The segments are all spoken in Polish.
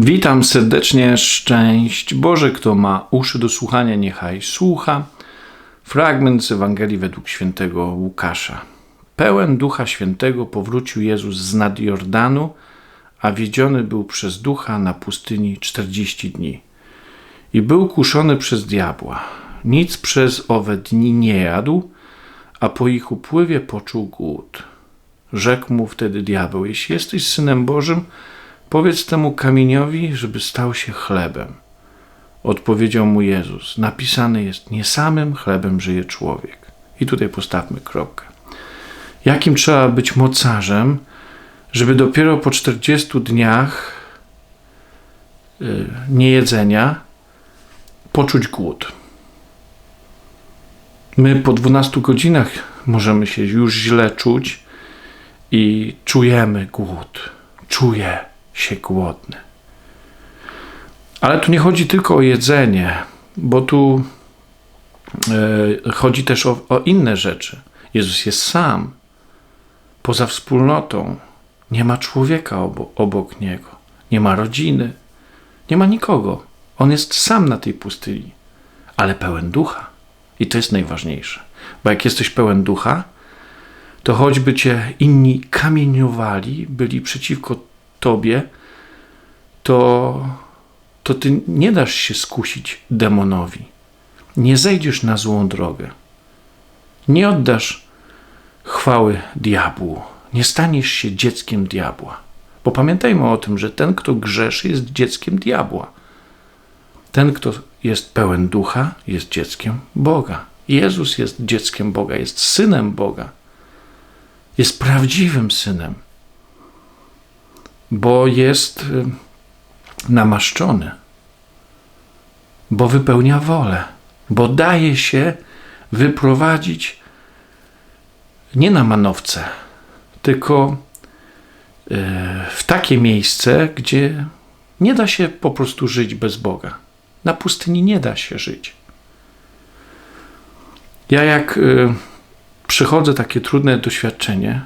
Witam serdecznie, szczęść Boże, kto ma uszy do słuchania, niechaj słucha. Fragment z Ewangelii według świętego Łukasza. Pełen Ducha Świętego powrócił Jezus z nad Jordanu, a wiedziony był przez Ducha na pustyni czterdzieści dni. I był kuszony przez diabła. Nic przez owe dni nie jadł, a po ich upływie poczuł głód. Rzekł mu wtedy diabeł: Jeśli jesteś synem Bożym, Powiedz temu kamieniowi, żeby stał się chlebem. Odpowiedział mu Jezus: Napisane jest: Nie samym chlebem żyje człowiek. I tutaj postawmy kropkę. Jakim trzeba być mocarzem, żeby dopiero po 40 dniach y, niejedzenia poczuć głód? My po 12 godzinach możemy się już źle czuć i czujemy głód. Czuję się głodny. Ale tu nie chodzi tylko o jedzenie, bo tu e, chodzi też o, o inne rzeczy. Jezus jest sam, poza wspólnotą. Nie ma człowieka obok, obok niego, nie ma rodziny, nie ma nikogo. On jest sam na tej pustyni, ale pełen ducha. I to jest najważniejsze. Bo jak jesteś pełen ducha, to choćby cię inni kamieniowali, byli przeciwko tobie, to, to ty nie dasz się skusić demonowi. Nie zejdziesz na złą drogę. Nie oddasz chwały diabłu. Nie staniesz się dzieckiem diabła. Bo pamiętajmy o tym, że ten, kto grzeszy, jest dzieckiem diabła. Ten, kto jest pełen ducha, jest dzieckiem Boga. Jezus jest dzieckiem Boga, jest synem Boga. Jest prawdziwym synem bo jest y, namaszczony, bo wypełnia wolę, bo daje się wyprowadzić nie na manowce, tylko y, w takie miejsce, gdzie nie da się po prostu żyć bez Boga. Na pustyni nie da się żyć. Ja jak y, przychodzę takie trudne doświadczenie,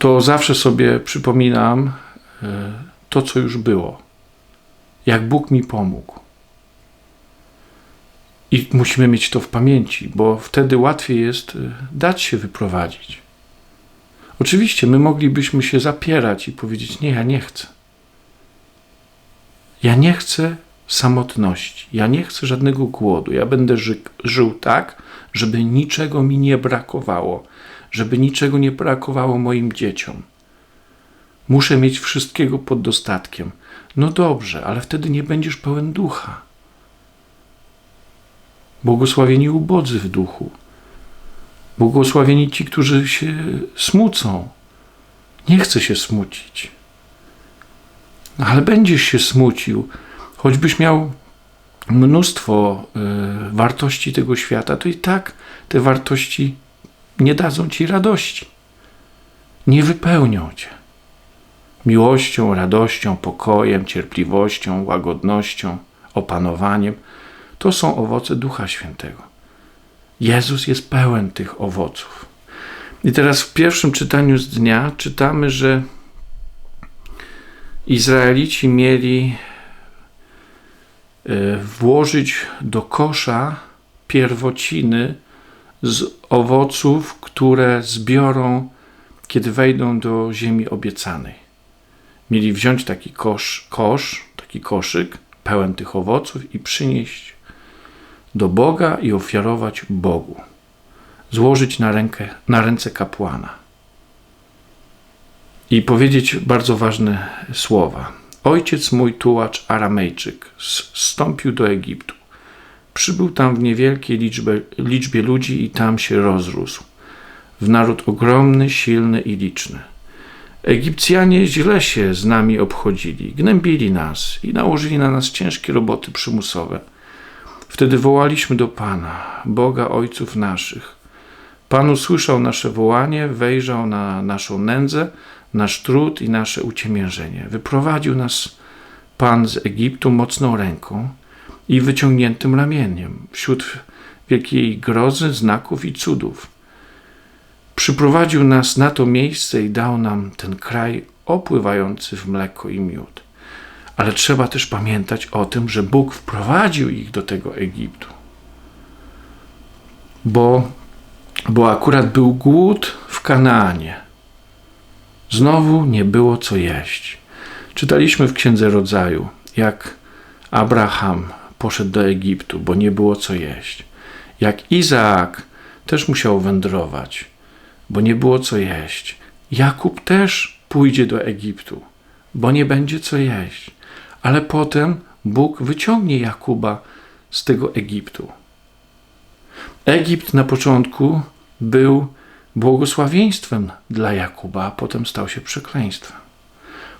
to zawsze sobie przypominam e, to, co już było. Jak Bóg mi pomógł. I musimy mieć to w pamięci, bo wtedy łatwiej jest e, dać się wyprowadzić. Oczywiście my moglibyśmy się zapierać i powiedzieć: Nie, ja nie chcę. Ja nie chcę samotności, ja nie chcę żadnego głodu. Ja będę ży żył tak, żeby niczego mi nie brakowało, żeby niczego nie brakowało moim dzieciom. Muszę mieć wszystkiego pod dostatkiem. No dobrze, ale wtedy nie będziesz pełen ducha. Błogosławieni ubodzy w duchu. Błogosławieni ci, którzy się smucą. Nie chcę się smucić. Ale będziesz się smucił, choćbyś miał mnóstwo y, wartości tego świata, to i tak te wartości nie dadzą ci radości. Nie wypełnią cię miłością, radością, pokojem, cierpliwością, łagodnością, opanowaniem. To są owoce Ducha Świętego. Jezus jest pełen tych owoców. I teraz w pierwszym czytaniu z dnia czytamy, że Izraelici mieli e, włożyć do kosza pierwociny z owoców, które zbiorą, kiedy wejdą do ziemi obiecanej. Mieli wziąć taki kosz, kosz, taki koszyk pełen tych owoców i przynieść do Boga i ofiarować Bogu. Złożyć na, rękę, na ręce kapłana. I powiedzieć bardzo ważne słowa. Ojciec mój tułacz Aramejczyk zstąpił do Egiptu Przybył tam w niewielkiej liczbie, liczbie ludzi i tam się rozrósł. W naród ogromny, silny i liczny. Egipcjanie źle się z nami obchodzili, gnębili nas i nałożyli na nas ciężkie roboty przymusowe. Wtedy wołaliśmy do Pana, Boga Ojców naszych. Pan usłyszał nasze wołanie, wejrzał na naszą nędzę, nasz trud i nasze uciemiężenie. Wyprowadził nas Pan z Egiptu mocną ręką i wyciągniętym ramieniem, wśród wielkiej grozy, znaków i cudów. Przyprowadził nas na to miejsce i dał nam ten kraj opływający w mleko i miód. Ale trzeba też pamiętać o tym, że Bóg wprowadził ich do tego Egiptu. Bo, bo akurat był głód w Kanaanie. Znowu nie było co jeść. Czytaliśmy w Księdze Rodzaju, jak Abraham poszedł do Egiptu, bo nie było co jeść. Jak Izaak też musiał wędrować, bo nie było co jeść. Jakub też pójdzie do Egiptu, bo nie będzie co jeść. Ale potem Bóg wyciągnie Jakuba z tego Egiptu. Egipt na początku był błogosławieństwem dla Jakuba, a potem stał się przekleństwem.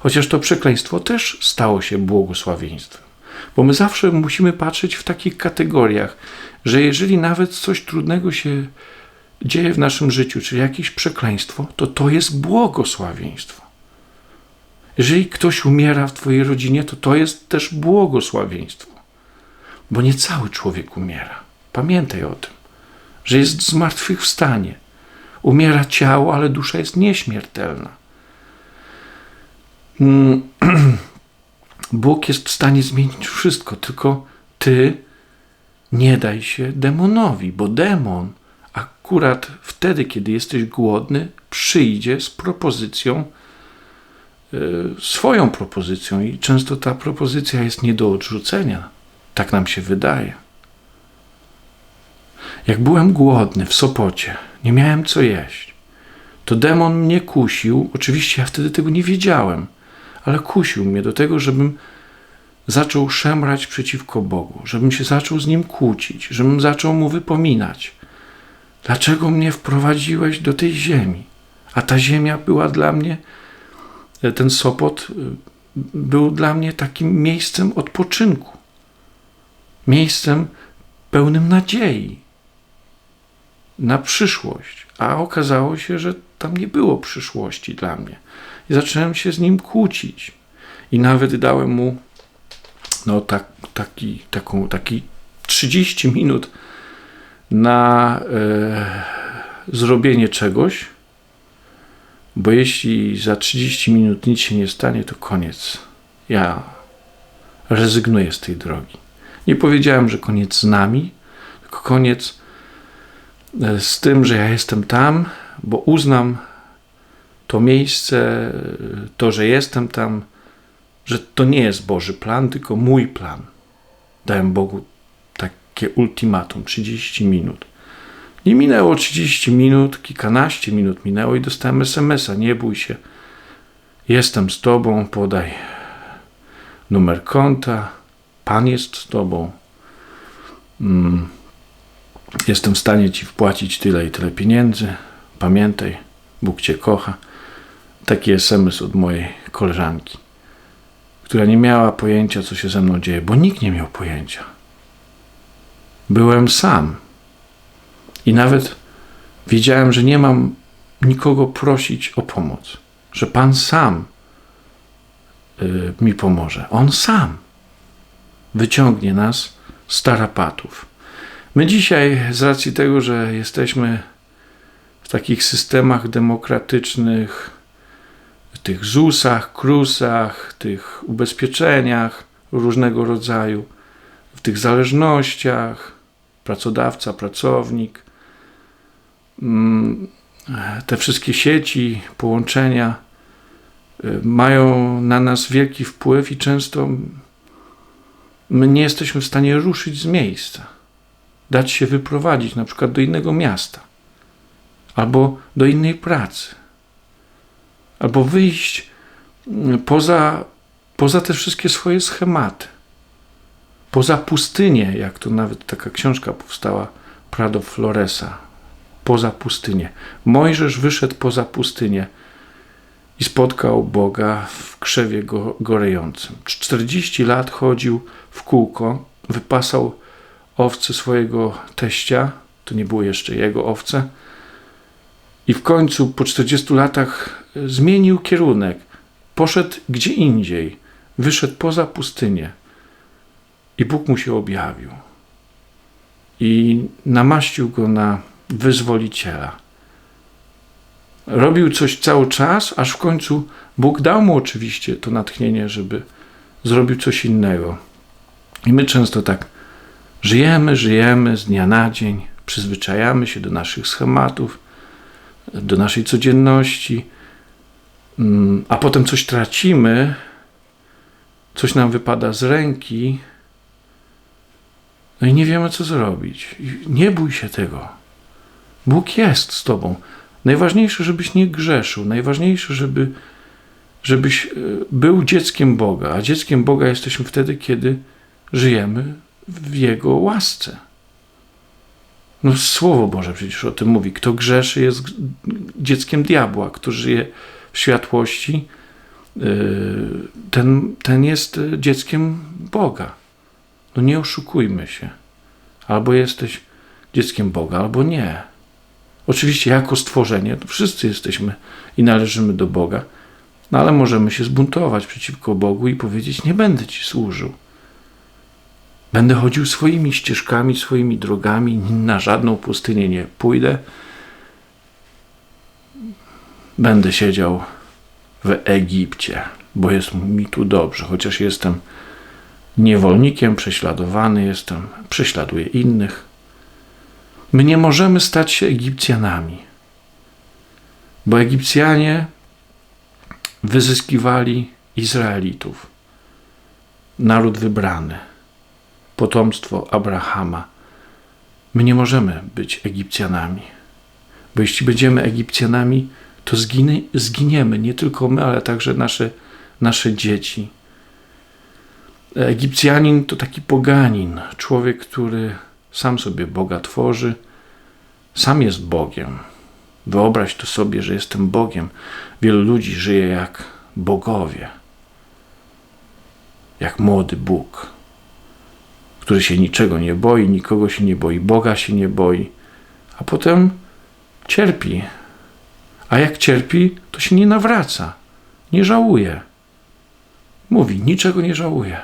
Chociaż to przekleństwo też stało się błogosławieństwem. Bo my zawsze musimy patrzeć w takich kategoriach, że jeżeli nawet coś trudnego się dzieje w naszym życiu, czy jakieś przekleństwo, to to jest błogosławieństwo. Jeżeli ktoś umiera w Twojej rodzinie, to to jest też błogosławieństwo. Bo nie cały człowiek umiera. Pamiętaj o tym, że jest zmartwychwstanie. Umiera ciało, ale dusza jest nieśmiertelna. Mm, Bóg jest w stanie zmienić wszystko, tylko ty nie daj się demonowi, bo demon akurat wtedy, kiedy jesteś głodny, przyjdzie z propozycją, yy, swoją propozycją, i często ta propozycja jest nie do odrzucenia. Tak nam się wydaje. Jak byłem głodny w Sopocie, nie miałem co jeść, to demon mnie kusił. Oczywiście ja wtedy tego nie wiedziałem ale kusił mnie do tego, żebym zaczął szemrać przeciwko Bogu, żebym się zaczął z Nim kłócić, żebym zaczął Mu wypominać. Dlaczego mnie wprowadziłeś do tej ziemi? A ta ziemia była dla mnie, ten Sopot y, był dla mnie takim miejscem odpoczynku, miejscem pełnym nadziei na przyszłość. A okazało się, że tam nie było przyszłości dla mnie. I zacząłem się z nim kłócić. I nawet dałem mu no, tak, taki, taką, taki 30 minut na e, zrobienie czegoś, bo jeśli za 30 minut nic się nie stanie, to koniec. Ja rezygnuję z tej drogi. Nie powiedziałem, że koniec z nami, tylko koniec e, z tym, że ja jestem tam, bo uznam to miejsce, to, że jestem tam, że to nie jest Boży plan, tylko mój plan. Dałem Bogu takie ultimatum 30 minut. Nie minęło 30 minut, kilkanaście minut minęło i dostałem SMS-a. Nie bój się. Jestem z tobą, podaj numer konta. Pan jest z tobą. Mm. Jestem w stanie ci wpłacić tyle i tyle pieniędzy. Pamiętaj, Bóg cię kocha taki SMS od mojej koleżanki, która nie miała pojęcia, co się ze mną dzieje, bo nikt nie miał pojęcia. Byłem sam. I nawet wiedziałem, że nie mam nikogo prosić o pomoc, że Pan sam y, mi pomoże. On sam wyciągnie nas z tarapatów. My dzisiaj, z racji tego, że jesteśmy w takich systemach demokratycznych, tych ZUS-ach, KRUS-ach, tych ubezpieczeniach różnego rodzaju, w tych zależnościach, pracodawca, pracownik, mm, te wszystkie sieci, połączenia y, mają na nas wielki wpływ i często my nie jesteśmy w stanie ruszyć z miejsca, dać się wyprowadzić na przykład do innego miasta albo do innej pracy albo wyjść mm, poza, poza te wszystkie swoje schematy, poza pustynię, jak to nawet taka książka powstała, Prado Floresa, poza pustynię. Mojżesz wyszedł poza pustynię i spotkał Boga w krzewie go, gorejącym. 40 lat chodził w kółko, wypasał owce swojego teścia, to nie było jeszcze jego owce, i w końcu po 40 latach zmienił kierunek, poszedł gdzie indziej, wyszedł poza pustynię i Bóg mu się objawił i namaścił go na wyzwoliciela. Robił coś cały czas, aż w końcu Bóg dał mu oczywiście to natchnienie, żeby zrobił coś innego. I my często tak żyjemy, żyjemy z dnia na dzień, przyzwyczajamy się do naszych schematów, do naszej codzienności, mm, a potem coś tracimy, coś nam wypada z ręki, no i nie wiemy, co zrobić. Nie bój się tego. Bóg jest z tobą. Najważniejsze, żebyś nie grzeszył. Najważniejsze, żeby, żebyś e, był dzieckiem Boga. A dzieckiem Boga jesteśmy wtedy, kiedy żyjemy w Jego łasce. No, Słowo Boże przecież o tym mówi. Kto grzeszy, jest dzieckiem diabła. Kto żyje w światłości, e, ten, ten jest dzieckiem Boga. No nie oszukujmy się. Albo jesteś dzieckiem Boga, albo nie. Oczywiście, jako stworzenie, to wszyscy jesteśmy i należymy do Boga, no ale możemy się zbuntować przeciwko Bogu i powiedzieć: Nie będę Ci służył. Będę chodził swoimi ścieżkami, swoimi drogami, na żadną pustynię nie pójdę. Będę siedział w Egipcie, bo jest mi tu dobrze, chociaż jestem niewolnikiem, prześladowany jestem, prześladuję innych. My nie możemy stać się Egipcjanami, bo Egipcjanie wyzyskiwali Izraelitów, naród wybrany, potomstwo Abrahama. My nie możemy być Egipcjanami, bo jeśli będziemy Egipcjanami, to zginie, zginiemy nie tylko my, ale także nasze, nasze dzieci. Egipcjanin to taki poganin, człowiek, który sam sobie Boga tworzy, sam jest Bogiem. Wyobraź to sobie, że jestem Bogiem. Wielu ludzi żyje jak bogowie, jak młody Bóg, który się niczego nie boi, nikogo się nie boi, Boga się nie boi, a potem cierpi. A jak cierpi, to się nie nawraca, nie żałuje. Mówi, niczego nie żałuje.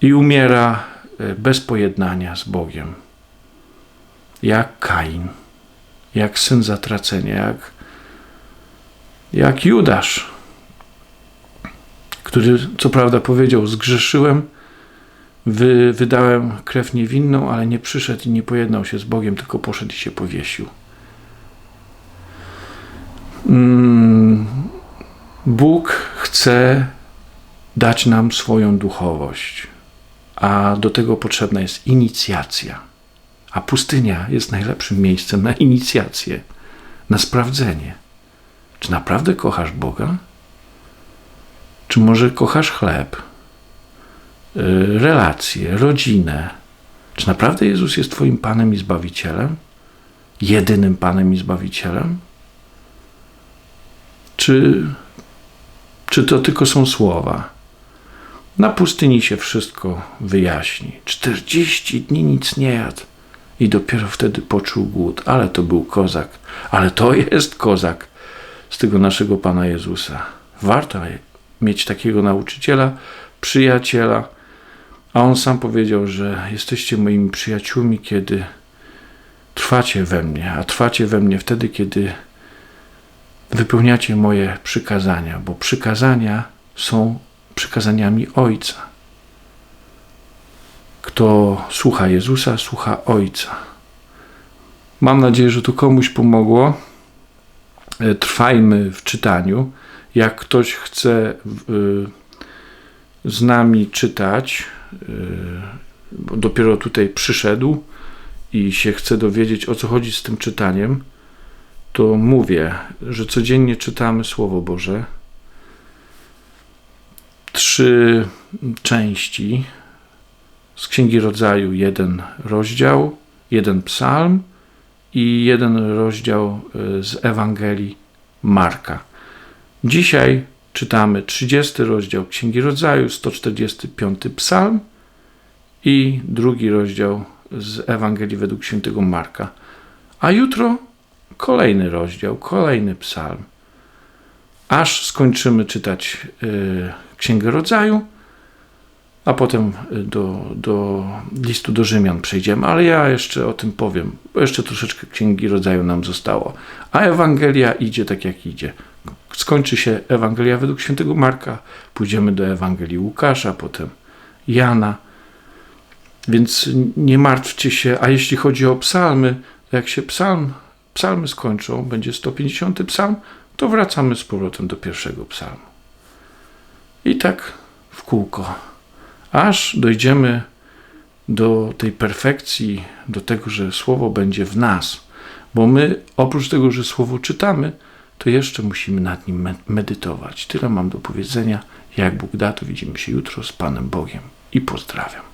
I umiera E, bez pojednania z Bogiem. Jak Kain, jak syn zatracenia, jak, jak Judasz, który co prawda powiedział: Zgrzeszyłem, wy, wydałem krew niewinną, ale nie przyszedł i nie pojednał się z Bogiem, tylko poszedł i się powiesił. Mm, Bóg chce dać nam swoją duchowość a do tego potrzebna jest inicjacja. A pustynia jest najlepszym miejscem na inicjację, na sprawdzenie. Czy naprawdę kochasz Boga? Czy może kochasz chleb, relacje, rodzinę? Czy naprawdę Jezus jest Twoim Panem i Zbawicielem? Jedynym Panem i Zbawicielem? Czy, czy to tylko są słowa? Na pustyni się wszystko wyjaśni. Czterdzieści dni nic nie jadł i dopiero wtedy poczuł głód. Ale to był kozak. Ale to jest kozak z tego naszego Pana Jezusa. Warto mieć takiego nauczyciela, przyjaciela. A on sam powiedział, że jesteście moimi przyjaciółmi, kiedy trwacie we mnie, a trwacie we mnie wtedy, kiedy wypełniacie moje przykazania, bo przykazania są przykazaniami Ojca. Kto słucha Jezusa, słucha Ojca. Mam nadzieję, że to komuś pomogło. E, trwajmy w czytaniu. Jak ktoś chce e, z nami czytać, dopiero tutaj przyszedł i się chce dowiedzieć, o co chodzi z tym czytaniem, to mówię, że codziennie czytamy Słowo Boże trzy części z Księgi Rodzaju, jeden rozdział, jeden psalm i jeden rozdział e, z Ewangelii Marka. Dzisiaj czytamy 30 rozdział Księgi Rodzaju, 145 psalm i drugi rozdział z Ewangelii według świętego Marka. A jutro kolejny rozdział, kolejny psalm. Aż skończymy czytać y, Księgę Rodzaju, a potem y, do, do listu do Rzymian przejdziemy, ale ja jeszcze o tym powiem, bo jeszcze troszeczkę Księgi Rodzaju nam zostało. A Ewangelia idzie tak jak idzie. Skończy się Ewangelia według świętego Marka, pójdziemy do Ewangelii Łukasza, potem Jana. Więc nie martwcie się, a jeśli chodzi o psalmy, jak się psalm, psalmy skończą, będzie 150 psalm, to wracamy z powrotem do pierwszego psalmu. I tak w kółko, aż dojdziemy do tej perfekcji, do tego, że słowo będzie w nas. Bo my, oprócz tego, że słowo czytamy, to jeszcze musimy nad nim me- medytować. Tyle mam do powiedzenia. Jak Bóg da, to widzimy się jutro z Panem Bogiem i pozdrawiam.